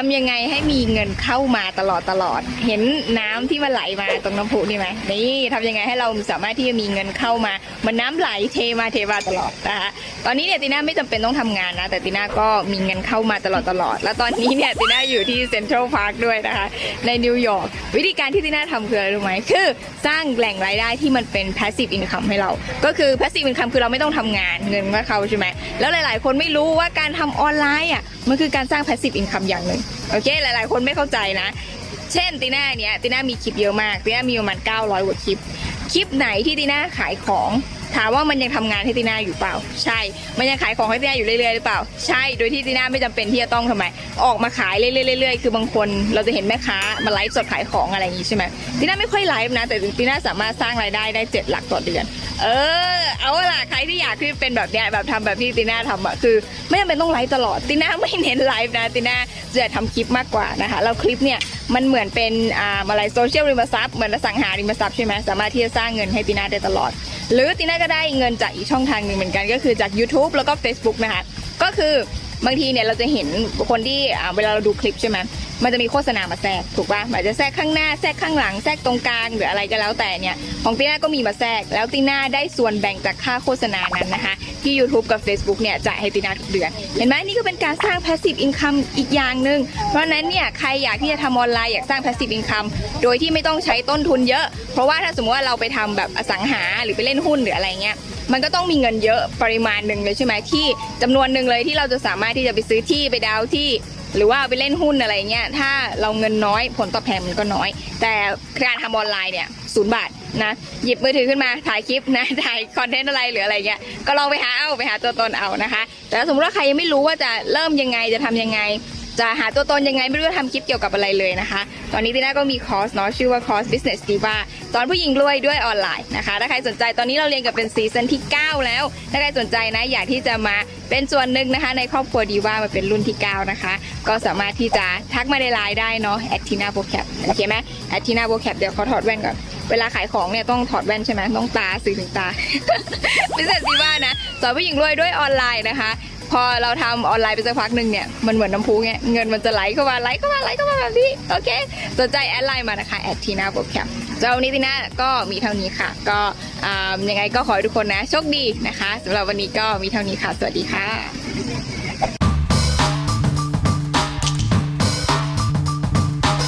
ทำยังไงให้มีเงินเข้ามาตลอดตลอด เห็นน้ำที่มันไหลมาตรงน้ำพุนี่ไหมนี่ทำยังไงให้เราสามารถที่จะมีเงินเข้ามา มันน้ำไหลเทมาเทมาตลอดนะคะตอนนี้เนี่ยตีน่าไม่จำเป็นต้องทำงานนะ แต่ตีน่าก็มีเงินเข้ามาตลอดตลอด แล้วตอนนี้เนี่ยตีน่าอยู่ที่เซ็นทรัลพาร์คด้วยนะคะ ในนิวยอร์กวิธีการที่ตีน่าทำคืออะไรรู้ไหมคือสร้างแหล่งรายได้ที่มันเป็น passive income ให้เรา ก็คือ passive income คือเราไม่ต้องทำงานเงินก็เข้าใช่ไหมแล้วหลาย ๆ คนไม่รู้ว่าการทำออนไลน์อะมันคือการสร้าง passive income อย่างหนึ่งโอเคหลาย ๆ คนไม่เข้าใจนะ เช่นตีน่าเนี่ยตีน่ามีคลิปเยอะมากตีน่ามีประมาณ900กว่าคลิป คลิปไหนที่ตีน่าขายของถามว่ามันยังทำงานให้ตีน่าอยู่เปล่า ใช่ มันยังขายของให้ตีน่าอยู่เรื่อยๆหรือเปล่า ใช่ โดยที่ตีน่าไม่จำเป็นที่จะต้องทำไม ออกมาขายเรื่อยๆๆๆคือบางคนเราจะเห็นแม่ค้ามาไลฟ์สดขายของอะไรอย่างนี้ใช่ไหมตีน่าไม่ค่อยไลฟ์นะ แต่ตีน่าสามารถสร้างรายได้ได้เจ็ดหลักต่อเดือน เออ เอาล่ะใครที่อยากที่เป็นแบบเนี้ยแบบทำแบบที่ตีน่าทำอะคือ ไม่จำเป็นต้องไลฟ์ตลอดตีน่าไม่เน้นไลฟ์นะตีน่าจะทำคลิปมากกว่านะคะแล้วคลิปเนี่ยมันเหมือนเป็นอ่าอะไรโซเชียลริมทรัพย์เหมือนอสังหาริมทรัพย์ใช่ไหมสามารถที่จะสร้างเงินให้ตีน่าได้ตลอด หรือตีน่าก็ได้เงินจากอีกช่องทางหนึ่งเหมือนกัน ก็คือจาก YouTube แล้วก็ Facebook นะคะก็คือบางทีเนี่ยเราจะเห็นคนที่อ่าเวลาเราดูคลิปใช่ไหม มันจะมีโฆษณามาแทรกถูกป่ะอาจจะแทรกข้างหน้าแทรกข้างหลังแทรกตรงกลางหรืออะไรก็แล้วแต่เนี่ยของตีน่าก็มีมาแทรกแล้วตีน่าได้ส่วนแบ่งจากค่าโฆษณานั้นนะคะ ที่ YouTube กับ Facebook เนี่ยจ่ายให้ตีน่าทุกเดือน เห็นไหมนี่ก็เป็นการสร้าง passive income อีกอย่างหนึ่งเพราะนั้นเนี่ยใครอยากที่จะทำออนไลน์อยากสร้าง passive income โดยที่ไม่ต้องใช้ต้นทุนเยอะ เพราะว่าถ้าสมมติว่าเราไปทำแบบอสังหาหรือไปเล่นหุ้นหรืออะไรเงี้ยมันก็ต้องมีเงินเยอะปริมาณหนึ่งเลยใช่ไหมที่จำนวนหนึ่งเลยที่เราจะสามารถที่จะไปซื้อที่ไปดาวที่ หรือว่าไปเล่นหุ้นอะไรเงี้ยถ้าเราเงินน้อยผลตอบแทนมันก็น้อย แต่การทำออนไลน์เนี่ยศูนย์บาทนะหยิบมือถือขึ้นมาถ่ายคลิปนะถ่ายคอนเทนต์อะไรหรืออะไรเงี้ยก็ลองไปหาเอาไปหาตัวตนเอานะคะ แต่สมมติว่าใครยังไม่รู้ว่าจะเริ่มยังไงจะทำยังไง จะหาตัวตนยังไงไม่รู้จะทำคลิปเกี่ยวกับอะไรเลยนะคะ ตอนนี้ตีน่าก็มีคอร์สเนาะชื่อว่าคอร์ส Business Diva สอนผู้หญิงรวยด้วยออนไลน์นะคะ ถ้าใครสนใจตอนนี้เราเรียนกันเป็นซีซันที่ 9 แล้ว ถ้าใครสนใจนะอยากที่จะมาเป็นส่วนหนึ่งนะคะ ในครอบครัวดีว่ามาเป็นรุ่นที่ 9 นะคะ ก็สามารถที่จะทักมาในไลน์ได้เนาะแอดทีน่าโบแคปโอเคไหมแอดทีน่าโบแคปเดี๋ยวเขาถอดแว่นก่อนเวลาขายของเนี่ยต้องถอดแว่นใช่ไหมต้องตาสื่อถึงตา Business Diva นะสอนผู้หญิงรวยด้วยออนไลน์นะคะ พอเราทำออนไลน์ไปสักพักหนึ่งเนี่ยมันเหมือนน้ำพุเงี้ยเงินมันจะไหลเข้ามาไหลเข้ามาไหลเข้ามาแบบนี้โอเคสนใจแอดไลน์มานะคะแอดทีน่าโปรแคมเจ้าวันนี้ทีน่าก็มีเท่านี้ค่ะ ก็ยังไงก็ขอให้ทุกคนนะโชคดีนะคะสำหรับวันนี้ก็มีเท่านี้ค่ะ สวัสดีค่ะ